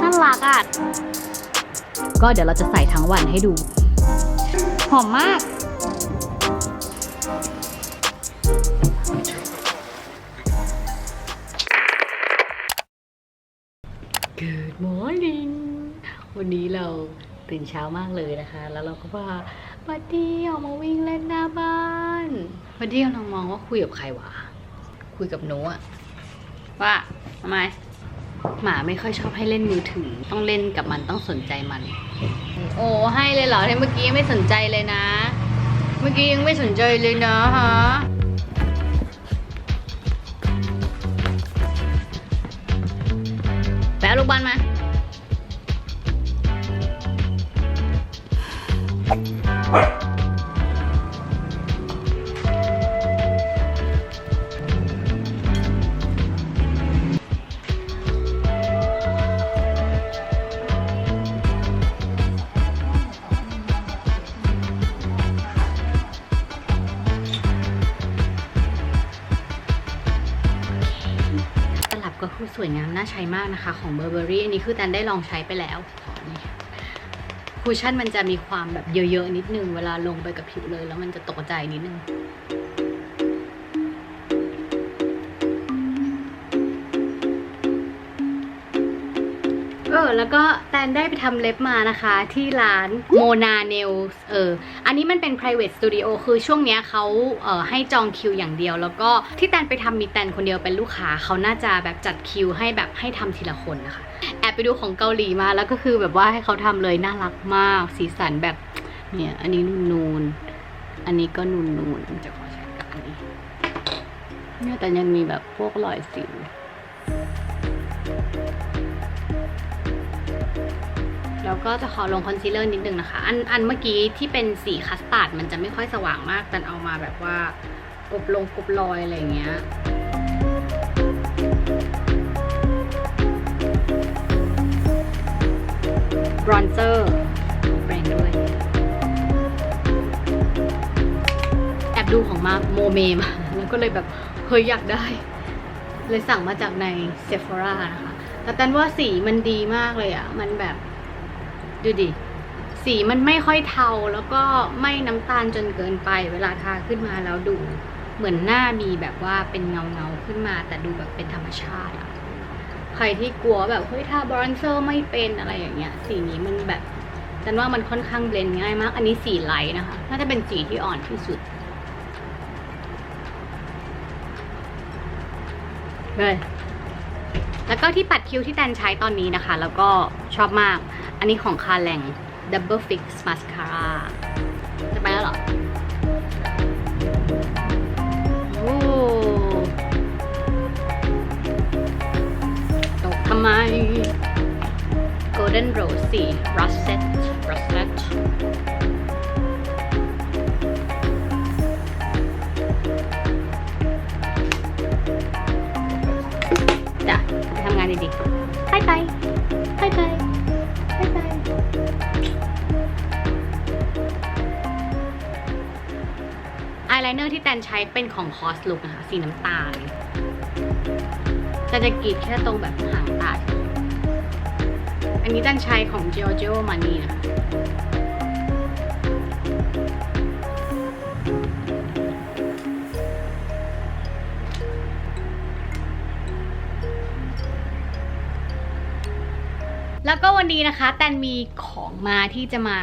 น่ารักอะ ก็เดี๋ยวเราจะใส่ทั้งวันให้ดู หอมมาก Good morning วันนี้เราตื่นเช้ามากเลยนะคะ แล้วเราก็ว่าบัดดี้ออกมาวิ่งเล่นหน้าบ้านบัดดี้กำลังมองว่าคุยกับใครวะ คุยกับหนูอะว่าทำไม หมาไม่ค่อยชอบให้เล่นมือถือ ต้องเล่นกับมันต้องสนใจมัน โอ้ให้เลยเหรอที่เมื่อกี้ไม่สนใจเลยนะ เมื่อกี้ยังไม่สนใจเลยนะฮะแปะลูกบอลมา คือสวยงามน่าใช้มากนะคะของ Burberry อันนี้คือแตนได้ลองใช้ไปแล้วขอนี่คูชั่นมันจะมีความแบบเยอะๆนิดนึง เวลาลงไปกับผิวเลย แล้วมันจะตกใจนิดนึง แล้วก็แตนได้ไปทำเล็บมานะคะ ที่ร้านโมนาเนลเอออันนี้มันเป็น private studio คือช่วงเนี้ยเขาเอ่อให้จองคิวอย่างเดียว แล้วก็ที่แตนไปทำมีแตนคนเดียวเป็นลูกค้าเขาน่าจะแบบจัดคิวให้แบบให้ทำทีละคนนะคะ แอบไปดูของเกาหลีมาแล้วก็คือแบบว่าให้เขาทำเลยน่ารักมาก สีสันแบบเนี่ยอันนี้นูนๆอันนี้ก็นูนๆจะขอใช้กับอันนี้เนี่ยแต่ยังมีแบบพวกรอยสิว แล้วก็จะขอลงคอนซีลเลอร์นิดนึงนะคะ อันอันเมื่อกี้ที่เป็นสีคัสตาร์ดมันจะไม่ค่อยสว่างมากแต่เอามาแบบว่ากบลงกบรอยอะไรอย่างเงี้ยบรอนเซอร์แปรงด้วยแอบดูของมาโมเมมา แล้วก็เลยแบบเฮ้ยอยากได้ เลยสั่งมาจากในเซฟ h o รานะคะแต่ตันว่าสีมันดีมากเลยอะ่ะ มันแบบ ดูดิ สีมันไม่ค่อยเทาแล้วก็ไม่น้ำตาลจนเกินไป เวลาทาขึ้นมาแล้วดู เหมือนหน้ามีแบบว่าเป็นเงาเงาขึ้นมา แต่ดูแบบเป็นธรรมชาติอะใครที่กลัวแบบเฮ้ยทาบรอนเซอร์ไม่เป็นอะไรอย่างเงี้ย สีนี้มันแบบฉันว่ามันค่อนข้างเบลนด์ง่ายมาก อันนี้สีไลท์นะคะ น่าจะเป็นสีที่อ่อนที่สุดเลยแล้วก็ที่ปัดคิ้วที่แตนใช้ตอนนี้นะคะ แล้วก็ชอบมาก อันนี้ของคาแรง Double Fix Mascara จะไปแล้วหรอตกทำไม Golden Rose Russet Russet จ้ะไปทำงานดีๆบายบ ไลเนอร์ที่แตนใช้เป็นของคอสลุกนะคะ สีน้ำตาลแต่จะกรีดแค่ตรงแบบหางตา อันนี้แตนใช้ของ Giorgio Armani นะคะแล้วก็วันนี้นะคะ แตนมีของมาที่จะมา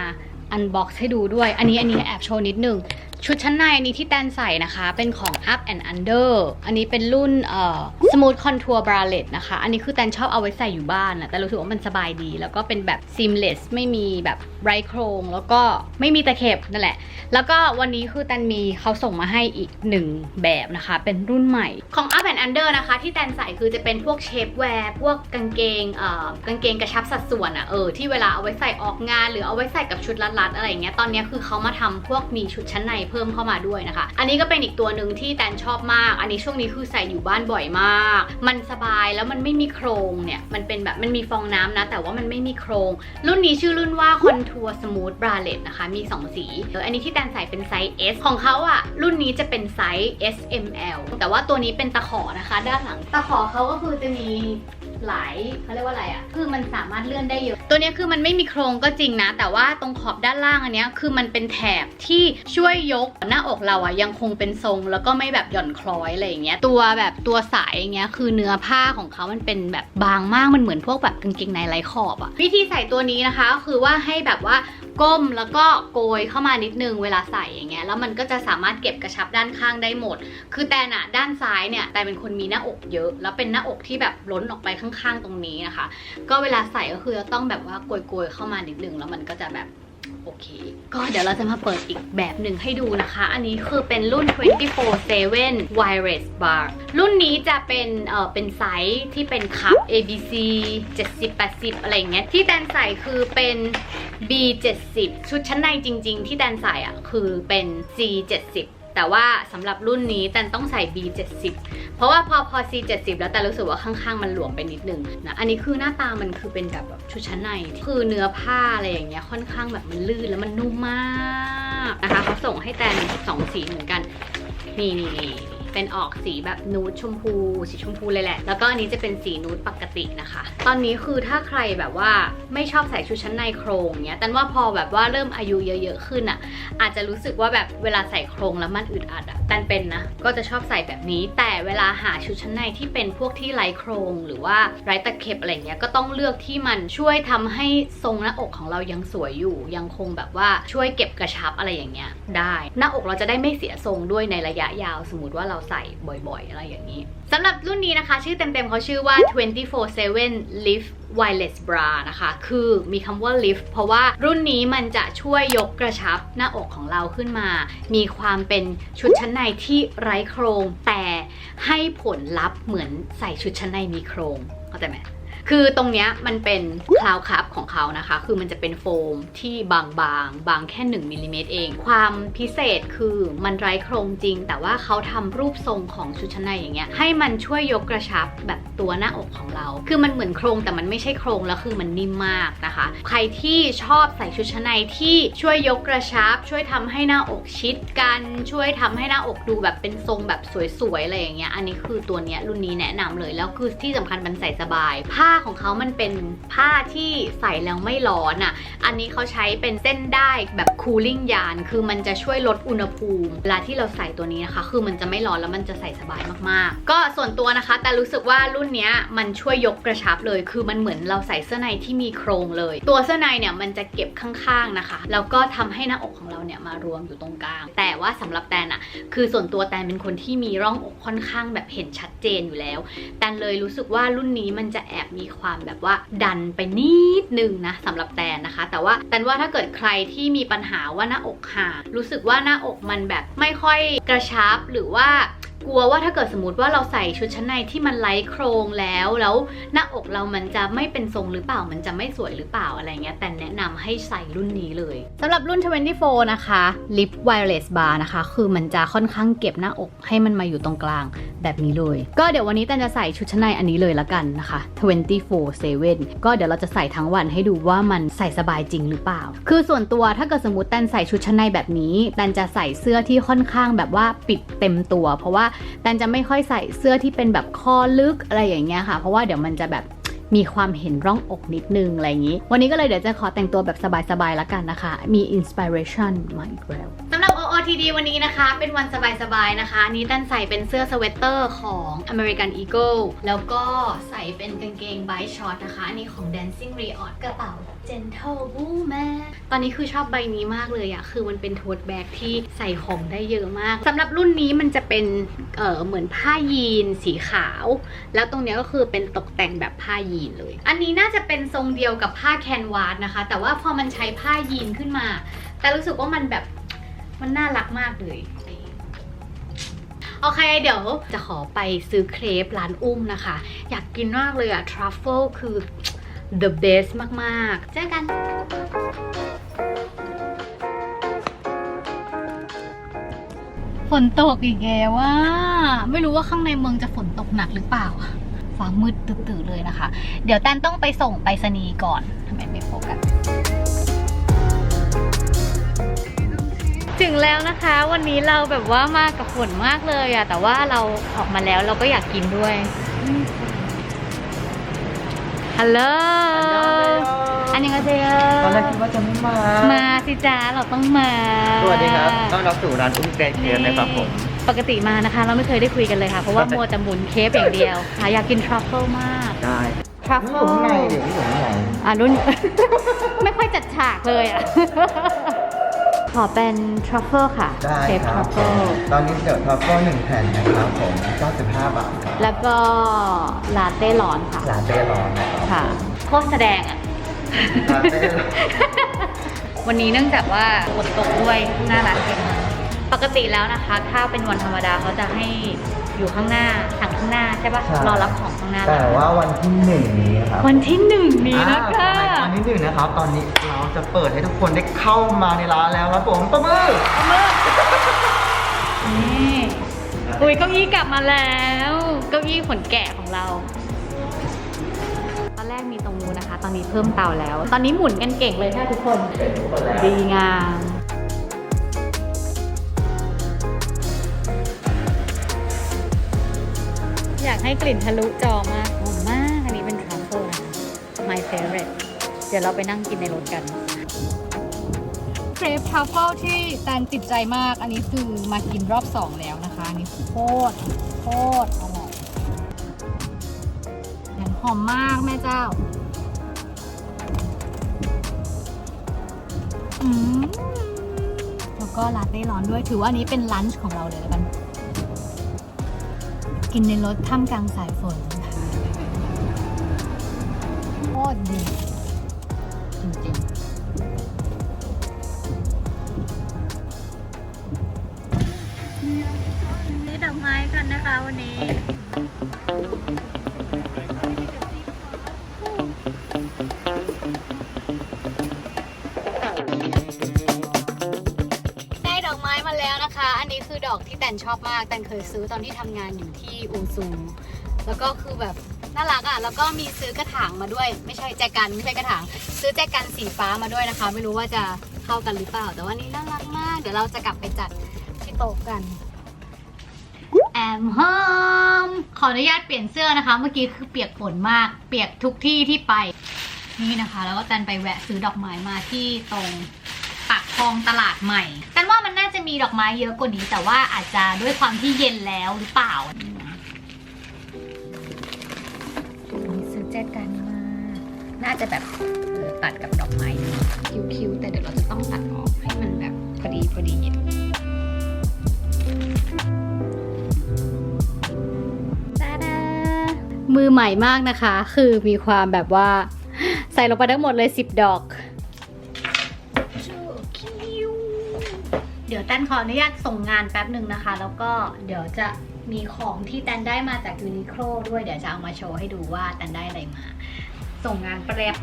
อันบ็อกซ์ให้ดูด้วย อันนี้อันนี้แอบโชว์นิดนึง ชุดชั้นในอันนี้ที่แตนใส่นะคะ เป็นของ Up and Under อันนี้เป็นรุ่นเอ่อ Smooth Contour Bralette นะคะ อันนี้คือแตนชอบเอาไว้ใส่อยู่บ้านนะแต่รู้สึกว่ามันสบายดี แล้วก็เป็นแบบ seamless ไม่มีแบบไรโครง แล้วก็ไม่มีตะเข็บนั่นแหละ แล้วก็วันนี้คือแตนมีเขาส่งมาให้อีกหนึ่งแบบนะคะ เป็นรุ่นใหม่ของ Up and Under นะคะ ที่แตนใส่คือจะเป็นพวกเชฟแวร์พวกกางเกงเอ่อกางเกงกระชับสัดส่วนอะเออที่เวลาเอาไว้ใส่ออกงาน หรือเอาไว้ใส่กับชุดรัดๆอะไรอย่างเงี้ยตอนเนี้ยคือเขามาทำพวกมีชุดชั้นในเพิ่มเข้ามาด้วยนะคะ อันนี้ก็เป็นอีกตัวหนึ่งที่แตนชอบมาก อันนี้ช่วงนี้คือใส่อยู่บ้านบ่อยมาก มันสบายแล้วมันไม่มีโครงเนี่ย มันเป็นแบบมันมีฟองน้ำนะ แต่ว่ามันไม่มีโครง รุ่นนี้ชื่อรุ่นว่า Contour Smooth Bralette นะคะ มี 2 สีอออันนี้ที่แตนใส่เป็นไซส์ S ของเขาอะรุ่นนี้จะเป็นไซส์ S M L แต่ว่าตัวนี้เป็นตะขอนะคะ ด้านหลัง ตะขอเขาก็คือจะมีหลายเขาเรียกว่าอะไรอะคือมันสามารถเลื่อนได้เยอะ ตัวนี้คือมันไม่มีโครงก็จริงนะ แต่ว่าตรงขอบด้านล่างอันเนี้ยคือมันเป็นแถบที่ช่วยยกหน้าอกเราอะยังคงเป็นทรง แล้วก็ไม่แบบหย่อนคล้อยอะไรอย่างเงี้ย ตัวแบบตัวสายอย่างเงี้ยคือเนื้อผ้าของเขามันเป็นแบบบางมากมันเหมือนพวกแบบกางเกงในไร้ขอบอะวิธีใส่ตัวนี้นะคะก็คือว่าให้แบบว่าก้มแล้วก็โกยเข้ามานิดนึงเวลาใส่อย่างเงี้ยแล้วมันก็จะสามารถเก็บกระชับด้านข้างได้หมด คือแตนอะด้านซ้ายเนี่ยแตนเป็นคนมีหน้าอกเยอะ แล้วเป็นหน้าอกที่แบบล้นออกไปข้างๆตรงนี้นะคะ ก็เวลาใส่ก็คือต้องแบบว่าโกยๆเข้ามานิดนึงแล้วมันก็จะแบบ โอเค ก็เดี๋ยวเราจะมาเปิดอีกแบบหนึ่งให้ดูนะคะ อันนี้คือเป็นรุ่น 24/7 wireless bar รุ่นนี้จะเป็นเอ่อเป็นไซส์ที่เป็นคัพ ABC 70 80 อะไรอย่างเงี้ย ที่แตนใส่คือเป็น B 70ชุดชั้นในจริง ๆ ที่แตนใส่อะคือเป็น C 70 แต่ว่าสำหรับรุ่นนี้แตนต้องใส่ B 70 เพราะว่าพอพอ C 70 แล้วแต่รู้สึกว่าข้างๆมันหลวมไปนิดนึงนะอันนี้คือหน้าตามันคือเป็นแบบชุดชั้นใน คือเนื้อผ้าอะไรอย่างเงี้ยค่อนข้างแบบมันลื่นแล้วมันนุ่มมากนะคะเขาส่งให้แตนสองสีเหมือนกันนี่นี่ เป็นออกสีแบบนูดชมพู สีชมพูเลยแหละ แล้วก็อันนี้จะเป็นสีนูดปกตินะคะ ตอนนี้คือถ้าใครแบบว่าไม่ชอบใส่ชุดชั้นในโครงเนี้ยแต่ว่าพอแบบว่าเริ่มอายุเยอะๆขึ้นอะ อาจจะรู้สึกว่าแบบเวลาใส่โครงแล้วมันอึดอัดอะแตนเป็นนะ ก็จะชอบใส่แบบนี้ แต่เวลาหาชุดชั้นในที่เป็นพวกที่ไร้โครงหรือว่าไร้ตะเข็บอะไรเงี้ย ก็ต้องเลือกที่มันช่วยทำให้ทรงหน้าอกของเรายังสวยอยู่ ยังคงแบบว่าช่วยเก็บกระชับอะไรอย่างเงี้ยได้ หน้าอกเราจะได้ไม่เสียทรงด้วยในระยะยาว สมมติว่าเราเราใส่บ่อยๆ อะไรอย่างนี้สำหรับรุ่นนี้นะคะ ชื่อเต็มๆเขาชื่อว่า 24/7 Lift wireless bra นะคะ คือมีคำว่า lift เพราะว่ารุ่นนี้มันจะช่วยยกกระชับหน้าอกของเราขึ้นมา มีความเป็นชุดชั้นในที่ไร้โครง แต่ให้ผลลัพธ์เหมือนใส่ชุดชั้นในมีโครงเข้าใจไหม คือตรงเนี้ยมันเป็นคลาวคัพของเขานะคะ คือมันจะเป็นโฟมที่บางๆ บางแค่ 1มิลลิเมตรเอง ความพิเศษคือมันไร้โครงจริง แต่ว่าเขาทำรูปทรงของชุดชั้นในอย่างเงี้ยให้มันช่วยยกกระชับแบบตัวหน้าอกของเรา คือมันเหมือนโครงแต่มันไม่ใช่โครงแล้วคือมันนิ่มมากนะคะ ใครที่ชอบใส่ชุดชั้นในที่ช่วยยกกระชับ ช่วยทำให้หน้าอกชิดกัน ช่วยทำให้หน้าอกดูแบบเป็นทรงแบบสวยๆอะไรอย่างเงี้ย อันนี้คือตัวเนี้ยรุ่นนี้แนะนำเลย แล้วคือที่สำคัญมันใส่สบาย ผ้าของเขามันเป็นผ้าที่ใส่แล้วไม่ร้อนอะ อันนี้เขาใช้เป็นเส้นได้แบบคูลิ่งยาน คือมันจะช่วยลดอุณหภูมิ เวลาที่เราใส่ตัวนี้นะคะ คือมันจะไม่ร้อนแล้วมันจะใส่สบายมากๆ ก็ส่วนตัวนะคะ แต่รู้สึกว่ารุ่นนี้มันช่วยยกกระชับเลย คือมันเหมือนเราใส่เสื้อในที่มีโครงเลย ตัวเสื้อในเนี่ยมันจะเก็บข้างๆนะคะ แล้วก็ทำให้หน้าอกของเราเนี่ยมารวมอยู่ตรงกลาง แต่ว่าสำหรับแตนอะคือส่วนตัวแตนเป็นคนที่มีร่องอกค่อนข้างแบบเห็นชัดเจนอยู่แล้ว แตนเลยรู้สึกว่ารุ่นนี้มันจะแอบมีความแบบว่าดันไปนิดนึงนะสำหรับแตนนะคะ แต่ว่าแตนว่าถ้าเกิดใครที่มีปัญหาว่าหน้าอกห่างรู้สึกว่าหน้าอกมันแบบไม่ค่อยกระชับหรือว่า กลัวว่าถ้าเกิดสมมติว่าเราใส่ชุดชั้นในที่มันไร้โครงแล้วแล้วหน้าอกเรามันจะไม่เป็นทรงหรือเปล่ามันจะไม่สวยหรือเปล่าอะไรเงี้ยแต่แนะนำให้ใส่รุ่นนี้เลยสำหรับรุ่น 24 นะคะ Lip Wireless Bar นะคะ คือมันจะค่อนข้างเก็บหน้าอกให้มันมาอยู่ตรงกลางแบบนี้เลย ก็เดี๋ยววันนี้แตนจะใส่ชุดชั้นในอันนี้เลยละกันนะคะ 24/7 ก็เดี๋ยวเราจะใส่ทั้งวันให้ดูว่ามันใส่สบายจริงหรือเปล่า คือส่วนตัวถ้าเกิดสมมติแตนใส่ชุดชั้นในแบบนี้แตนจะใส่เสื้อที่ค่อนข้างแบบว่าปิดเต็มตัว เพราะว่าแตนจะไม่ค่อยใส่เสื้อที่เป็นแบบคอลึกอะไรอย่างเงี้ยค่ะ เพราะว่าเดี๋ยวมันจะแบบมีความเห็นร่องอกนิดนึงอะไรอย่างนี้ วันนี้ก็เลยเดี๋ยวจะขอแต่งตัวแบบสบายๆแล้วกันนะคะ มีอินสปิเรชันมาอีกแล้วสำหรับ OTD วันนี้นะคะ เป็นวันสบายๆนะคะนี้ตันใส่เป็นเสื้อสเวตเตอร์ของ American Eagle แล้วก็ใส่เป็นกางเกงไบช็อตนะคะ อันนี้ของ Dancing Riot กระเป๋า Gentle Woman ตอนนี้คือชอบใบนี้มากเลยอะคือมันเป็นโทดแบกที่ใส่ของได้เยอะมากสำหรับรุ่นนี้มันจะเป็นเออเหมือนผ้ายีนสีขาว แล้วตรงนี้ก็คือเป็นตกแต่งแบบผ้ายีนเลย อันนี้น่าจะเป็นทรงเดียวกับผ้าแคนวาสนะคะ แต่ว่าพอมันใช้ผ้ายีนขึ้นมา แต่รู้สึกว่ามันแบบ มันน่ารักมากเลยโอเคเดี๋ยวจะขอไปซื้อเครปร้านอุ้มนะคะ อยากกินมากเลยอะทรัฟเฟิลคือ the best มาก ๆ เจอกันฝนตกอีกแล้วว่า ไม่รู้ว่าข้างในเมืองจะฝนตกหนักหรือเปล่าฟ้ามืดตื่นๆเลยนะคะ เดี๋ยวแตนต้องไปส่งไปรษณีย์ก่อนทำไมไม่โฟกัส ถึงแล้วนะคะวันนี้เราแบบว่ามากับฝนมากเลยอะแต่ว่าเราออกมาแล้วเราก็อยากกินด้วยอืมฮัลโหลอันยังไงเซลตอนแรกคิดว่าจะไม่มา มาสิจ้าเราต้องมาสวัสดีครับต้อนรับสู่ร้านอุ้มแกรนด์เคฟนะครับผมปกติมานะคะ เราไม่เคยได้คุยกันเลยค่ะ เพราะว่ามัวแต่หมุนเคฟอย่างเดียวค่ะอยากกินทรัฟเฟิลมากได้ทรัฟนี่เฟิอลยู่ข้างในเดี๋ยวนี่อยู่ข้างในอะรุ่น ไม่ค่อยจัดฉากเลยอะข อเป็นทรัฟเฟิลค่ะได้เคฟคทรัรับฟเฟิลตอนนี้เดี๋ยวทรัฟเฟิลหนึ่งแผ่นนะครับผม95บาทครับแล้วก็ลาเต้ร้อนค่ะลาเต้ร้อนนะครับ ค่ะโคตรแสดงอะ ลาเต้ร้อน วันนี้เนื่องจากว่าฝนตกด้วยหน้าร้านเป็นปกติแล้วนะคะ ถ้าเป็นวันธรรมดาเขาจะให้ อยู่ข้างหน้าสั่งข้างหน้าใช่ปะรอรับของข้างหน้าแต่ว่าวันที่หนึ่งนี้นะครับวันที่หนึ่งนี้นะอ่าคะวันที่หนึ่งนะครับ ตอนนี้เราจะเปิดให้ทุกคนได้เข้ามาในร้านแล้วครับผมประมือนี่อุ้ยเก้าอี้กลับมาแล้วเก้าอี้ขนแกะของเรา ตอนแรกมีตรงนู้นนะคะ ตอนนี้เพิ่มเตาแล้ว ตอนนี้หมุนกันเก่งเลยค่ะทุกคนดีงามอยาก ให้กลิ่นทะลุจอมากหอมมาก อันนี้เป็นทรัฟเฟิลนะคะ my favorite เดี๋ยวเราไปนั่งกินในรถกันเครปทรัฟเฟิลที่แตนติดใจมาก อันนี้คือมากินรอบสองแล้วนะคะ อันนี้โคตรโคตรอร่อยย่างหอมมากแม่เจ้า อืมแล้วก็ลาเต้ร้อนด้วย ถือว่าอันนี้เป็นลันช์ของเราเลยแล้วกัน กินในรถท่ามกลางสายฝนโคตรดี คือดอกที่แตนชอบมาก แตนเคยซื้อตอนที่ทำงานอยู่ที่อูซู แล้วก็คือแบบน่ารักอะ แล้วก็มีซื้อกระถางมาด้วย ไม่ใช่แจกันไม่ใช่กระถาง ซื้อแจกันสีฟ้ามาด้วยนะคะ ไม่รู้ว่าจะเข้ากันหรือเปล่า แต่ว่านี่น่ารักมาก เดี๋ยวเราจะกลับไปจัดที่โต๊ะกันแอมฮอมขออนุญาตเปลี่ยนเสื้อนะคะ เมื่อกี้คือเปียกฝนมาก เปียกทุกที่ที่ไป นี่นะคะ แล้วก็แตนไปแวะซื้อดอกไม้มาที่ตรง คลองตลาดใหม่แตนว่ามันน่าจะมีดอกไม้เยอะกว่านี้ แต่ว่าอาจจะด้วยความที่เย็นแล้วหรือเปล่านี่นะซื้อแจกันมา น่าจะแบบเออตัดกับดอกไม้คิ้วๆ แต่เดี๋ยวเราจะต้องตัดออกให้มันแบบพอดีพอดีตาดามือใหม่มากนะคะ คือมีความแบบว่า ใส่ลงไปทั้งหมดเลย 10 ดอก เดี๋ยวแตนขออนุญาตส่งงานแป๊บหนึ่งนะคะ แล้วก็เดี๋ยวจะมีของที่แตนได้มาจากยูนิโคลด้วยเดี๋ยวจะเอามาโชว์ให้ดูว่าแตนได้อะไรมา ส่งงานแป๊บ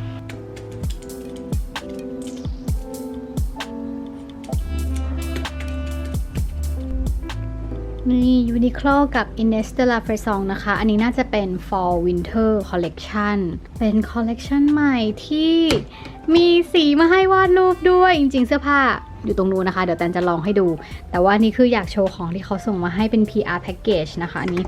มียูนิ q l o กับ Ines de la f r a i s o n นะคะ อันนี้น่าจะเป็น Fall Winter Collection เป็นคอลเลกชันใหม่ที่มีสีมาให้วาดรูปด้วย จริงๆเสื้อผ้า อยู่ตรงนู้นนะคะ เดี๋ยวแตนจะลองให้ดู แต่ว่านี่คืออยากโชว์ของที่เขาส่งมาให้เป็น PR package นะคะ อันนี้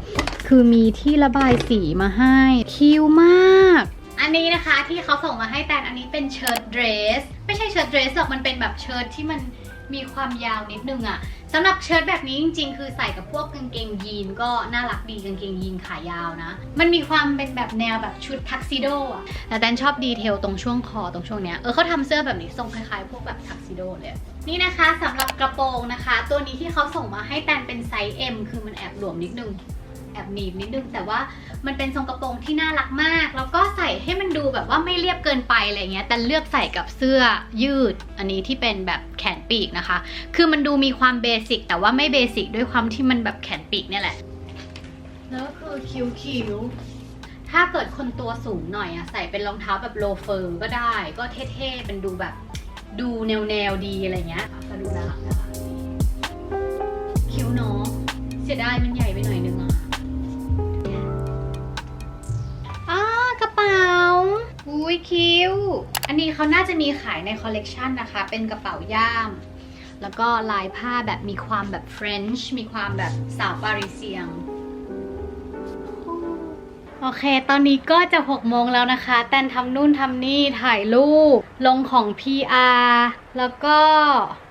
คือมีที่ระบายสีมาให้คิวมาก อันนี้นะคะที่เขาส่งมาให้แตนอันนี้เป็นเชิ้ตเดรสไม่ใช่เชิ้ตเดรสหรอกมันเป็นแบบเชิ้ตที่มันมีความยาวนิดนึงอะสำหรับเชิ้ตแบบนี้จริงๆ คือใส่กับพวกกางเกงยีนก็น่ารักดีกางเกงยีนขายาวนะ มันมีความเป็นแบบแนวแบบชุดทักซิโดอะแต่แตนชอบดีเทลตรงช่วงคอตรงช่วงเนี้ย เออเขาทำเสื้อแบบนี้ทรงคล้ายๆ พวกแบบทักซิโดเลย นี่นะคะสำหรับกระโปรงนะคะ ตัวนี้ที่เขาส่งมาให้แตนเป็นไซส์ M คือมันแอบหลวมนิดนึง แอบหนีบนิดนึง แต่ว่ามันเป็นทรงกระโปรงที่น่ารักมาก แล้วก็ใส่ให้มันดูแบบว่าไม่เรียบเกินไปอะไรเงี้ยแต่เลือกใส่กับเสื้อยืด อันนี้ที่เป็นแบบแขนปีกนะคะ คือมันดูมีความเบสิกแต่ว่าไม่เบสิกด้วยความที่มันแบบแขนปีกเนี่ยแหละ แล้วคือคิ้วคิ้วๆถ้าเกิดคนตัวสูงหน่อยอะใส่เป็นรองเท้าแบบโลเฟอร์ก็ได้ ก็เท่ๆเป็นดูแบบ ดูแนวแนวดีอะไรเงี้ยก็ดูน่ารักนะคะคิ้วเนาะเสียดายมันใหญ่ไปหน่อยนึงอะอ่ากระเป๋าอุ้ยคิ้ว อันนี้เขาน่าจะมีขายในคอลเลกชันนะคะ เป็นกระเป๋าย่าม แล้วก็ลายผ้าแบบมีความแบบเฟรนช์มีความแบบสาวปารีเซียง โอเค ตอนนี้ก็จะ6โมงแล้วนะคะ แตนทำนู่นทำนี่ ถ่ายรูป ลงของ PR แล้วก็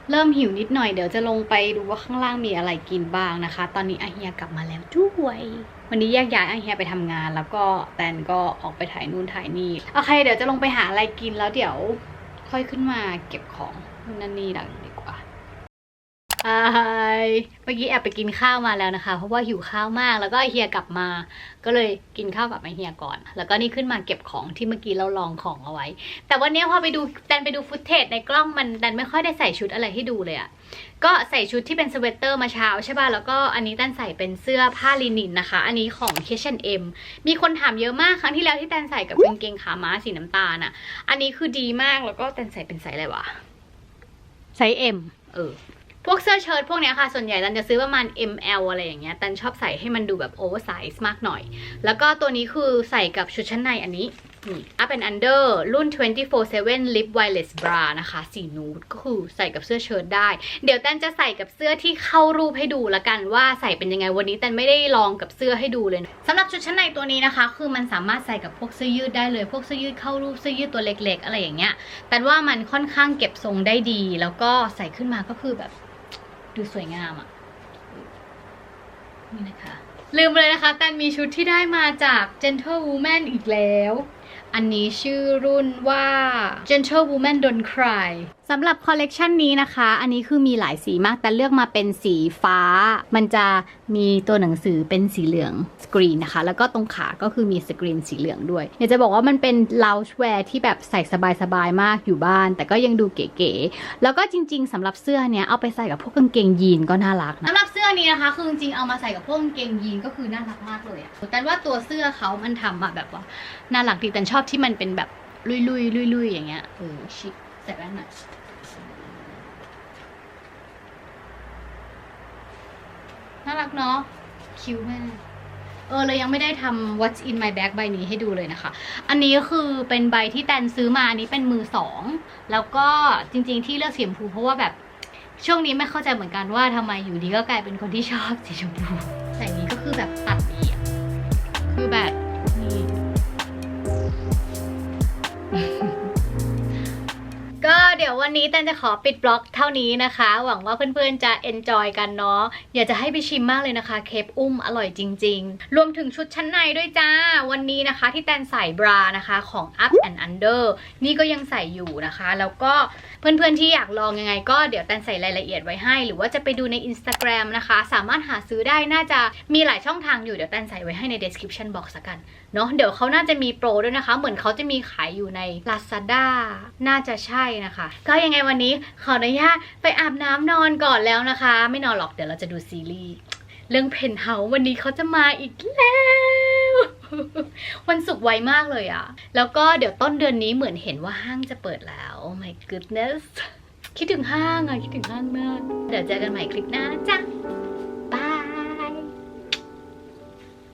เริ่มหิวนิดหน่อย เดี๋ยวจะลงไปดูว่าข้างล่างมีอะไรกินบ้างนะคะ ตอนนี้อาเฮียกลับมาแล้วด้วย วันนี้แยกย้ายอาเฮียไปทำงาน แล้วก็แตนก็ออกไปถ่ายนู่นถ่ายนี่ โอเค เดี๋ยวจะลงไปหาอะไรกินแล้วเดี๋ยวค่อยขึ้นมาเก็บของนู่นนั่นนี่ดัง ไอเมื่อกี้แอบไปกินข้าวมาแล้วนะคะ เพราะว่าหิวข้าวมากแล้วก็ไอเฮียกลับมา ก็เลยกินข้าวกับไอเฮียก่อน แล้วก็นี่ขึ้นมาเก็บของที่เมื่อกี้เราลองของเอาไว้ แต่วันนี้พอไปดูแตนไปดูฟุตเทจในกล้องมันแตนไม่ค่อยได้ใส่ชุดอะไรให้ดูเลยอะก็ใส่ชุดที่เป็นสเวตเตอร์มาเช้าใช่ป่ะ แล้วก็อันนี้แตนใส่เป็นเสื้อผ้าลินินนะคะ อันนี้ของ H&M มีคนถามเยอะมากครั้งที่แล้วที่แตนใส่กับกางเกงขาม้าสีน้ำตาลอะอันนี้คือดีมากแล้วก็แตนใส่เป็นไซส์อะไรวะไซส์ M เออ พวกเสื้อเชิ้ตพวกเนี้ยค่ะ ส่วนใหญ่ตันจะซื้อประมาณ ML อะไรอย่างเงี้ยตันชอบใส่ให้มันดูแบบโอเวอร์ไซส์มากหน่อย แล้วก็ตัวนี้คือใส่กับชุดชั้นในอันนี้นี่ Up and Under รุ่น 24/7 Lip Wireless Bra นะคะ สีนูดก็คือใส่กับเสื้อเชิ้ตได้ เดี๋ยวแตนจะใส่กับเสื้อที่เข้ารูปให้ดูละกันว่าใส่เป็นยังไงวันนี้แตนไม่ได้ลองกับเสื้อให้ดูเลยสำหรับชุดชั้นในตัวนี้นะคะ คือมันสามารถใส่กับพวกเสื้อยืดได้เลย พวกเสื้อยืดเข้ารูปเสื้อยืดตัวเล็ก ๆ อะไรอย่างเงี้ย แต่ว่ามันค่อนข้างเก็บทรงได้ดี แล้วก็ใส่ขึ้นมาก็คือแบบ ดูสวยงามอะ่ะ นี่นะคะ ลืมไปเลยนะคะแตนมีชุดที่ได้มาจาก Gentle Woman อีกแล้ว อันนี้ชื่อรุ่นว่า Gentle Woman Don't Cry สำหรับคอลเลกชันนี้นะคะ อันนี้คือมีหลายสีมาก แต่เลือกมาเป็นสีฟ้า มันจะมีตัวหนังสือเป็นสีเหลืองสกรีนนะคะ แล้วก็ตรงขาก็คือมีสกรีนสีเหลืองด้วยอยากจะบอกว่ามันเป็น lounge wear ที่แบบใส่สบายๆ มากอยู่บ้าน แต่ก็ยังดูเก๋ๆ แล้วก็จริงๆสำหรับเสื้อเนี้ยเอาไปใส่กับพวกกางเกงยีนก็น่ารักนะสำหรับเสื้อนี้นะคะ คือจริงๆ เอามาใส่กับพวกกางเกงยีนก็คือน่ารักมากเลยอะแต่ว่าตัวเสื้อเขามันทำมาแบบว่าน่ารักดีแต่ชอบที่มันเป็นแบบลุยๆลุยๆอย่างเงี้ยเออชิค ใส่แว่นหน่อยน่ารักเนาะคิ้วแม่เออเลยยังไม่ได้ทำ What's in my bag ใบนี้ให้ดูเลยนะคะ อันนี้ก็คือเป็นใบที่แตนซื้อมา อันนี้เป็นมือสอง แล้วก็จริงๆที่เลือกสีชมพูเพราะว่าแบบช่วงนี้ไม่เข้าใจเหมือนกันว่าทำไมอยู่ดีก็กลายเป็นคนที่ชอบสีชมพูแต่นี้ก็คือแบบตัดดีคือแบบนี่ เดี๋ยววันนี้แตนจะขอปิดบล็อกเท่านี้นะคะ หวังว่าเพื่อนๆจะแอนจอยกันเนาะอยากจะให้ไปชิมมากเลยนะคะ เคปอุ้มอร่อยจริง ๆ รวมถึงชุดชั้นในด้วยจ้า วันนี้นะคะที่แตนใส่บรานะคะของ Up and Under นี่ก็ยังใส่อยู่นะคะ แล้วก็ เพื่อนๆที่อยากลองยังไงก็เดี๋ยวแตนใส่รายละเอียดไว้ให้ หรือว่าจะไปดูใน Instagram นะคะ สามารถหาซื้อได้น่าจะมีหลายช่องทางอยู่เดี๋ยวแตนใส่ไว้ให้ใน description box กันเนาะเดี๋ยวเขาน่าจะมีโปรด้วยนะคะ เหมือนเขาจะมีขายอยู่ใน Lazada น่าจะใช่นะคะ ก็ยังไงวันนี้ขออนุญาตไปอาบน้ำนอนก่อนแล้วนะคะ ไม่นอนหรอกเดี๋ยวเราจะดูซีรีส์เรื่องเพนเฮาวันนี้เขาจะมาอีกแล้ว วันศุกร์ไวมากเลยอะแล้วก็เดี๋ยวต้นเดือนนี้เหมือนเห็นว่าห้างจะเปิดแล้ว oh my goodness คิดถึงห้างอะคิดถึงห้างมาก เดี๋ยวเจอกันใหม่คลิปหน้านะจ๊ะ